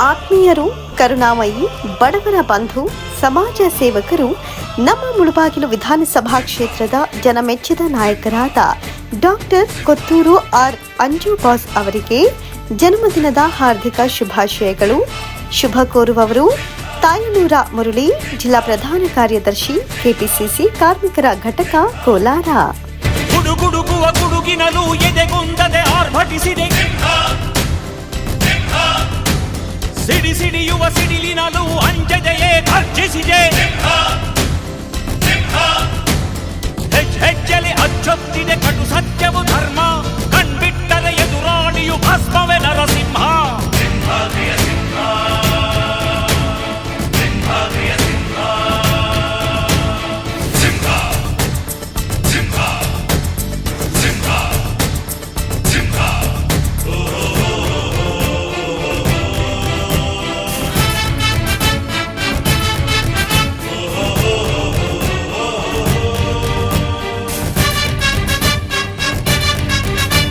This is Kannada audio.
ಆತ್ಮೀಯರು, ಕರುಣಾಮಯಿ, ಬಡವರ ಬಂಧು, ಸಮಾಜ ಸೇವಕರು, ನಮ್ಮ ಮುಳುಬಾಗಿಲು ವಿಧಾನಸಭಾ ಕ್ಷೇತ್ರದ ಜನಮೆಚ್ಚಿದ ನಾಯಕರಾದ doctor Kothur R. Anju boss ಅವರಿಗೆ ಜನ್ಮದಿನದ ಹಾರ್ದಿಕ ಶುಭಾಶಯಗಳು. ಶುಭ ಕೋರುವವರು ತಾಯನೂರ ಮುರುಳಿ, ಜಿಲ್ಲಾ ಪ್ರಧಾನ ಕಾರ್ಯದರ್ಶಿ, ಕೆಪಿಸಿಸಿ ಕಾರ್ಮಿಕರ ಘಟಕ ಕೋಲಾರ. ಗುಡುಗುಡುಗುವ ಗುಡುಗಿನಲು ಎದೆಗುಂದದೆ ಆರ್ಭಟಿಸಿದೆ సిడి యువ సిడి లీనాలు.